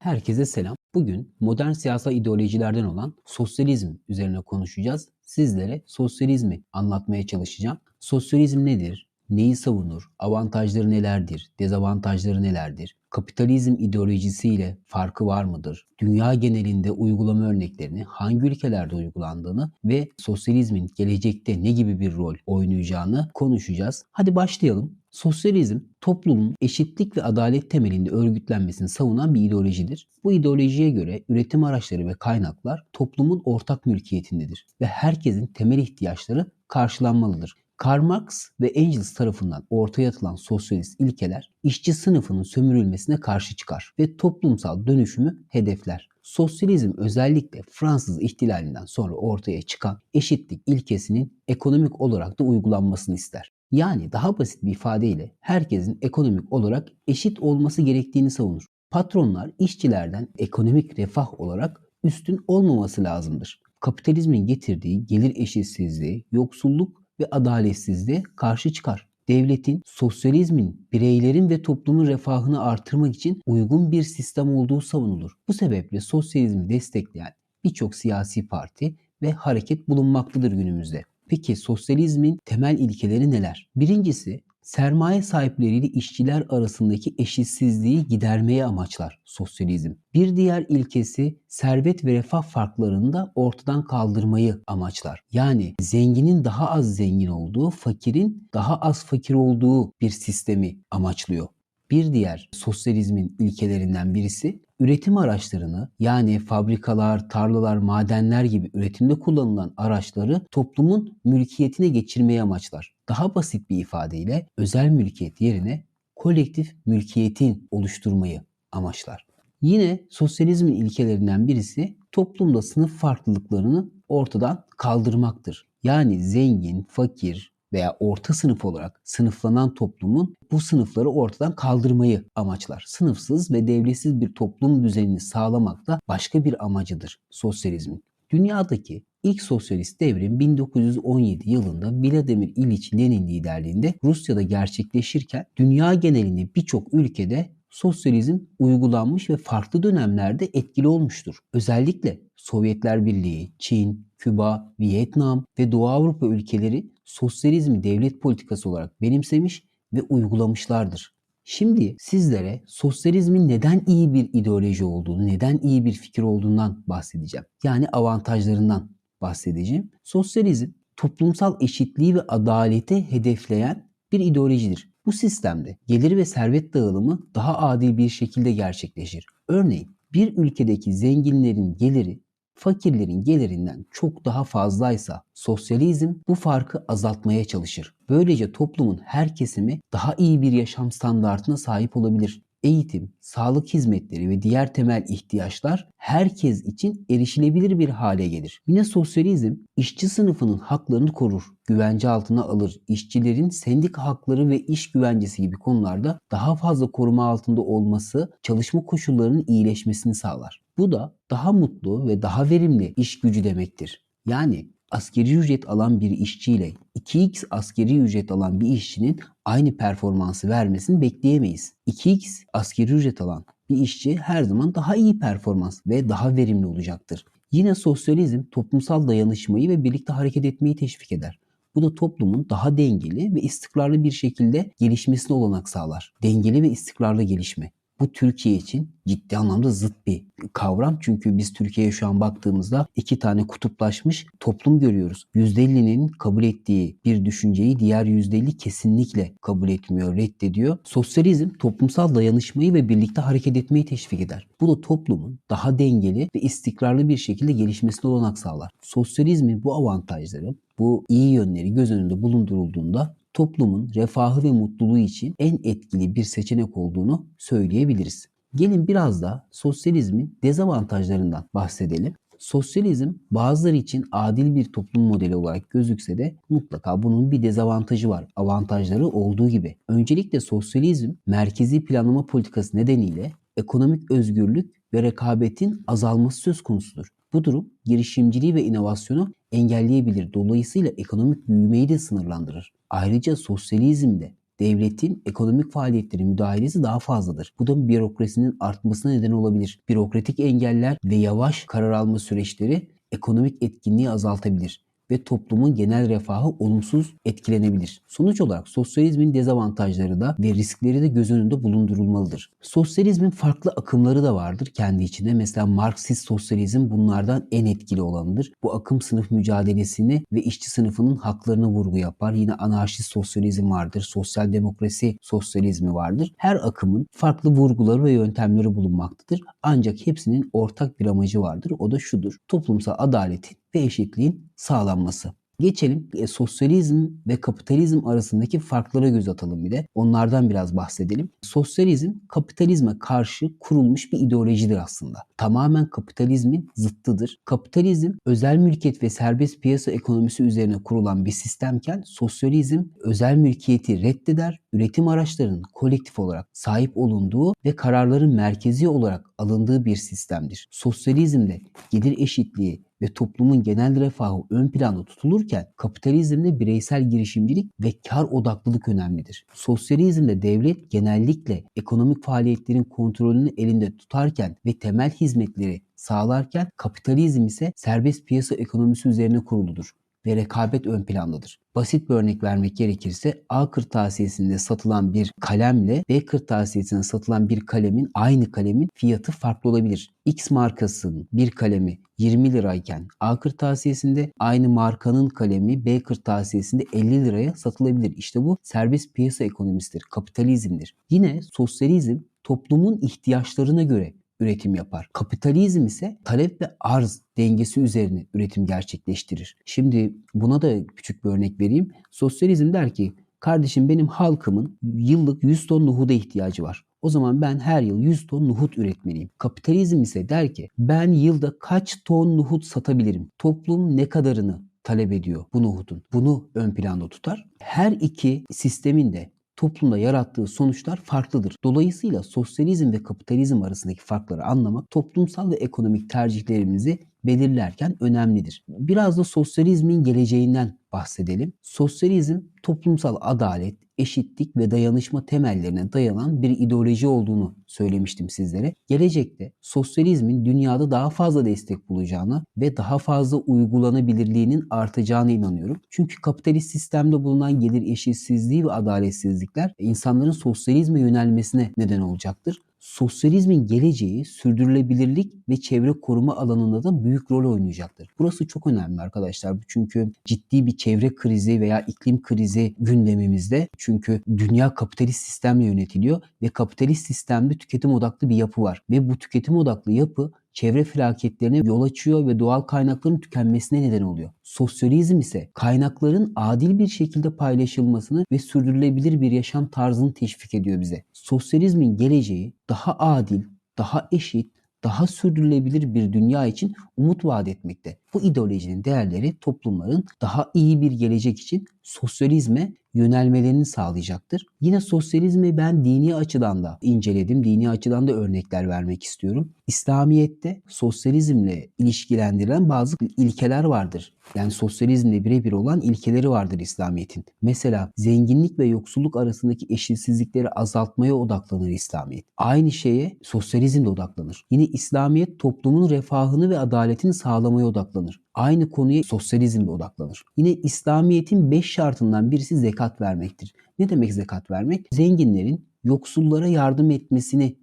Herkese selam. Bugün modern siyasal ideolojilerden olan sosyalizm üzerine konuşacağız. Sizlere sosyalizmi anlatmaya çalışacağım. Sosyalizm nedir? Neyi savunur? Avantajları nelerdir? Dezavantajları nelerdir? Kapitalizm ideolojisiyle farkı var mıdır? Dünya genelinde uygulama örneklerini, hangi ülkelerde uygulandığını ve sosyalizmin gelecekte ne gibi bir rol oynayacağını konuşacağız. Hadi başlayalım. Sosyalizm toplumun eşitlik ve adalet temelinde örgütlenmesini savunan bir ideolojidir. Bu ideolojiye göre üretim araçları ve kaynaklar toplumun ortak mülkiyetindedir ve herkesin temel ihtiyaçları karşılanmalıdır. Karl Marx ve Engels tarafından ortaya atılan sosyalist ilkeler işçi sınıfının sömürülmesine karşı çıkar ve toplumsal dönüşümü hedefler. Sosyalizm özellikle Fransız ihtilalinden sonra ortaya çıkan eşitlik ilkesinin ekonomik olarak da uygulanmasını ister. Yani daha basit bir ifadeyle herkesin ekonomik olarak eşit olması gerektiğini savunur. Patronlar işçilerden ekonomik refah olarak üstün olmaması lazımdır. Kapitalizmin getirdiği gelir eşitsizliği, yoksulluk ve adaletsizliğe karşı çıkar. Devletin, sosyalizmin, bireylerin ve toplumun refahını artırmak için uygun bir sistem olduğu savunulur. Bu sebeple sosyalizmi destekleyen birçok siyasi parti ve hareket bulunmaktadır günümüzde. Peki sosyalizmin temel ilkeleri neler? Birincisi sermaye sahipleriyle işçiler arasındaki eşitsizliği gidermeye amaçlar sosyalizm. Bir diğer ilkesi servet ve refah farklarını da ortadan kaldırmayı amaçlar. Yani zenginin daha az zengin olduğu, fakirin daha az fakir olduğu bir sistemi amaçlıyor. Bir diğer sosyalizmin ilkelerinden birisi üretim araçlarını yani fabrikalar, tarlalar, madenler gibi üretimde kullanılan araçları toplumun mülkiyetine geçirmeye amaçlar. Daha basit bir ifadeyle özel mülkiyet yerine kolektif mülkiyetin oluşturmayı amaçlar. Yine sosyalizmin ilkelerinden birisi toplumda sınıf farklılıklarını ortadan kaldırmaktır. Yani zengin, fakir, veya orta sınıf olarak sınıflanan toplumun bu sınıfları ortadan kaldırmayı amaçlar. Sınıfsız ve devletsiz bir toplum düzenini sağlamak da başka bir amacıdır sosyalizmin. Dünyadaki ilk sosyalist devrim 1917 yılında Vladimir İliç Lenin liderliğinde Rusya'da gerçekleşirken dünya genelinde birçok ülkede sosyalizm uygulanmış ve farklı dönemlerde etkili olmuştur. Özellikle Sovyetler Birliği, Çin, Küba, Vietnam ve Doğu Avrupa ülkeleri sosyalizmi devlet politikası olarak benimsemiş ve uygulamışlardır. Şimdi sizlere sosyalizmin neden iyi bir ideoloji olduğunu, neden iyi bir fikir olduğundan bahsedeceğim. Yani avantajlarından bahsedeceğim. Sosyalizm toplumsal eşitliği ve adaleti hedefleyen bir ideolojidir. Bu sistemde gelir ve servet dağılımı daha adil bir şekilde gerçekleşir. Örneğin bir ülkedeki zenginlerin geliri fakirlerin gelirinden çok daha fazlaysa sosyalizm bu farkı azaltmaya çalışır. Böylece toplumun her kesimi daha iyi bir yaşam standartına sahip olabilir eğitim, sağlık hizmetleri ve diğer temel ihtiyaçlar herkes için erişilebilir bir hale gelir. Yine sosyalizm işçi sınıfının haklarını korur, güvence altına alır. İşçilerin sendika hakları ve iş güvencesi gibi konularda daha fazla koruma altında olması çalışma koşullarının iyileşmesini sağlar. Bu da daha mutlu ve daha verimli iş gücü demektir. Yani askeri ücret alan bir işçiyle 2x askeri ücret alan bir işçinin aynı performansı vermesini bekleyemeyiz. 2x askeri ücret alan bir işçi her zaman daha iyi performans ve daha verimli olacaktır. Yine sosyalizm toplumsal dayanışmayı ve birlikte hareket etmeyi teşvik eder. Bu da toplumun daha dengeli ve istikrarlı bir şekilde gelişmesine olanak sağlar. Dengeli ve istikrarlı gelişme bu Türkiye için ciddi anlamda zıt bir kavram. Çünkü biz Türkiye'ye şu an baktığımızda iki tane kutuplaşmış toplum görüyoruz. %50'nin kabul ettiği bir düşünceyi diğer %50 kesinlikle kabul etmiyor, reddediyor. Sosyalizm toplumsal dayanışmayı ve birlikte hareket etmeyi teşvik eder. Bu da toplumun daha dengeli ve istikrarlı bir şekilde gelişmesine olanak sağlar. Sosyalizmin bu avantajları, bu iyi yönleri göz önünde bulundurulduğunda toplumun refahı ve mutluluğu için en etkili bir seçenek olduğunu söyleyebiliriz. Gelin biraz da sosyalizmin dezavantajlarından bahsedelim. Sosyalizm bazıları için adil bir toplum modeli olarak gözükse de mutlaka bunun bir dezavantajı var. Avantajları olduğu gibi. Öncelikle sosyalizm merkezi planlama politikası nedeniyle ekonomik özgürlük ve rekabetin azalması söz konusudur. Bu durum girişimciliği ve inovasyonu engelleyebilir. Dolayısıyla ekonomik büyümeyi de sınırlandırır. Ayrıca sosyalizmde devletin ekonomik faaliyetlerin müdahalesi daha fazladır. Bu da bürokrasinin artmasına neden olabilir. Bürokratik engeller ve yavaş karar alma süreçleri ekonomik etkinliği azaltabilir ve toplumun genel refahı olumsuz etkilenebilir. Sonuç olarak sosyalizmin dezavantajları da ve riskleri de göz önünde bulundurulmalıdır. Sosyalizmin farklı akımları da vardır kendi içinde. Mesela Marksist sosyalizm bunlardan en etkili olanıdır. Bu akım sınıf mücadelesini ve işçi sınıfının haklarına vurgu yapar. Yine anarşist sosyalizm vardır. Sosyal demokrasi sosyalizmi vardır. Her akımın farklı vurguları ve yöntemleri bulunmaktadır. Ancak hepsinin ortak bir amacı vardır. O da şudur. Toplumsal adaletin ve eşitliğin sağlanması. Geçelim e, sosyalizm ve kapitalizm arasındaki farklara göz atalım bir de. Onlardan biraz bahsedelim. Sosyalizm kapitalizme karşı kurulmuş bir ideolojidir aslında. Tamamen kapitalizmin zıttıdır. Kapitalizm özel mülkiyet ve serbest piyasa ekonomisi üzerine kurulan bir sistemken sosyalizm özel mülkiyeti reddeder, üretim araçlarının kolektif olarak sahip olunduğu ve kararların merkezi olarak alındığı bir sistemdir. Sosyalizmde gelir eşitliği ve toplumun genel refahı ön planda tutulurken kapitalizmde bireysel girişimcilik ve kar odaklılık önemlidir. Sosyalizmde devlet genellikle ekonomik faaliyetlerin kontrolünü elinde tutarken ve temel hizmetleri sağlarken kapitalizm ise serbest piyasa ekonomisi üzerine kuruludur ve rekabet ön plandadır. Basit bir örnek vermek gerekirse A kırtasiyesinde satılan bir kalemle B kırtasiyesinde satılan bir kalemin aynı kalemin fiyatı farklı olabilir. X markasının bir kalemi 20 lirayken A kırtasiyesinde aynı markanın kalemi B kırtasiyesinde 50 liraya satılabilir. İşte bu serbest piyasa ekonomisidir, kapitalizmdir. Yine sosyalizm toplumun ihtiyaçlarına göre üretim yapar. Kapitalizm ise talep ve arz dengesi üzerine üretim gerçekleştirir. Şimdi buna da küçük bir örnek vereyim. Sosyalizm der ki kardeşim benim halkımın yıllık 100 ton nohuda ihtiyacı var. O zaman ben her yıl 100 ton nohut üretmeliyim. Kapitalizm ise der ki ben yılda kaç ton nohut satabilirim? Toplum ne kadarını talep ediyor bu nohutun? Bunu ön planda tutar. Her iki sistemin de toplumda yarattığı sonuçlar farklıdır. Dolayısıyla sosyalizm ve kapitalizm arasındaki farkları anlamak toplumsal ve ekonomik tercihlerimizi belirlerken önemlidir. Biraz da sosyalizmin geleceğinden bahsedelim. Sosyalizm toplumsal adalet, eşitlik ve dayanışma temellerine dayanan bir ideoloji olduğunu söylemiştim sizlere. Gelecekte sosyalizmin dünyada daha fazla destek bulacağını ve daha fazla uygulanabilirliğinin artacağına inanıyorum. Çünkü kapitalist sistemde bulunan gelir eşitsizliği ve adaletsizlikler insanların sosyalizme yönelmesine neden olacaktır sosyalizmin geleceği sürdürülebilirlik ve çevre koruma alanında da büyük rol oynayacaktır. Burası çok önemli arkadaşlar. Çünkü ciddi bir çevre krizi veya iklim krizi gündemimizde. Çünkü dünya kapitalist sistemle yönetiliyor ve kapitalist sistemde tüketim odaklı bir yapı var. Ve bu tüketim odaklı yapı çevre felaketlerine yol açıyor ve doğal kaynakların tükenmesine neden oluyor. Sosyalizm ise kaynakların adil bir şekilde paylaşılmasını ve sürdürülebilir bir yaşam tarzını teşvik ediyor bize. Sosyalizmin geleceği daha adil, daha eşit, daha sürdürülebilir bir dünya için umut vaat etmekte. Bu ideolojinin değerleri toplumların daha iyi bir gelecek için sosyalizme yönelmelerini sağlayacaktır. Yine sosyalizmi ben dini açıdan da inceledim. Dini açıdan da örnekler vermek istiyorum. İslamiyet'te sosyalizmle ilişkilendirilen bazı ilkeler vardır. Yani sosyalizmle birebir olan ilkeleri vardır İslamiyet'in. Mesela zenginlik ve yoksulluk arasındaki eşitsizlikleri azaltmaya odaklanır İslamiyet. Aynı şeye sosyalizm de odaklanır. Yine İslamiyet toplumun refahını ve adaletini sağlamaya odaklanır. Aynı konuya sosyalizm de odaklanır. Yine İslamiyet'in 5 şartından birisi zekat vermektir. Ne demek zekat vermek? Zenginlerin yoksullara yardım etmesini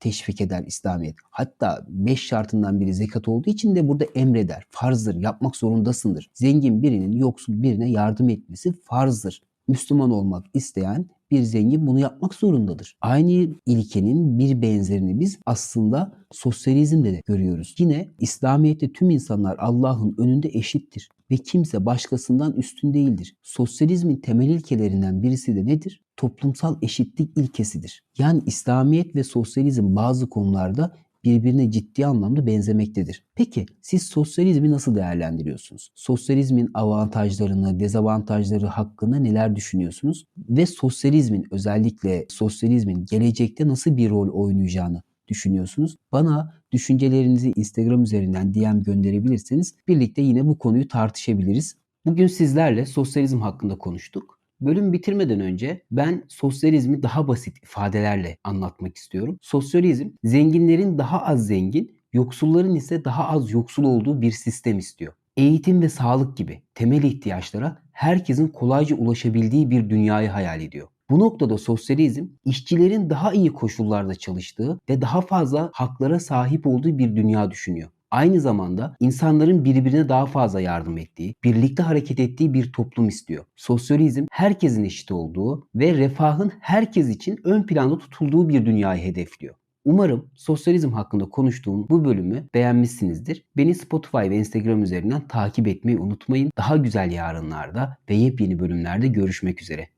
teşvik eder İslamiyet. Hatta beş şartından biri zekat olduğu için de burada emreder. Farzdır, yapmak zorundasındır. Zengin birinin yoksul birine yardım etmesi farzdır. Müslüman olmak isteyen bir zengin bunu yapmak zorundadır. Aynı ilkenin bir benzerini biz aslında sosyalizmde de görüyoruz. Yine İslamiyet'te tüm insanlar Allah'ın önünde eşittir ve kimse başkasından üstün değildir. Sosyalizmin temel ilkelerinden birisi de nedir? Toplumsal eşitlik ilkesidir. Yani İslamiyet ve sosyalizm bazı konularda birbirine ciddi anlamda benzemektedir. Peki siz sosyalizmi nasıl değerlendiriyorsunuz? Sosyalizmin avantajlarını, dezavantajları hakkında neler düşünüyorsunuz? Ve sosyalizmin özellikle sosyalizmin gelecekte nasıl bir rol oynayacağını düşünüyorsunuz? Bana düşüncelerinizi Instagram üzerinden DM gönderebilirseniz birlikte yine bu konuyu tartışabiliriz. Bugün sizlerle sosyalizm hakkında konuştuk. Bölüm bitirmeden önce ben sosyalizmi daha basit ifadelerle anlatmak istiyorum. Sosyalizm zenginlerin daha az zengin, yoksulların ise daha az yoksul olduğu bir sistem istiyor. Eğitim ve sağlık gibi temel ihtiyaçlara herkesin kolayca ulaşabildiği bir dünyayı hayal ediyor. Bu noktada sosyalizm işçilerin daha iyi koşullarda çalıştığı ve daha fazla haklara sahip olduğu bir dünya düşünüyor. Aynı zamanda insanların birbirine daha fazla yardım ettiği, birlikte hareket ettiği bir toplum istiyor. Sosyalizm herkesin eşit olduğu ve refahın herkes için ön planda tutulduğu bir dünyayı hedefliyor. Umarım sosyalizm hakkında konuştuğum bu bölümü beğenmişsinizdir. Beni Spotify ve Instagram üzerinden takip etmeyi unutmayın. Daha güzel yarınlarda ve yepyeni bölümlerde görüşmek üzere.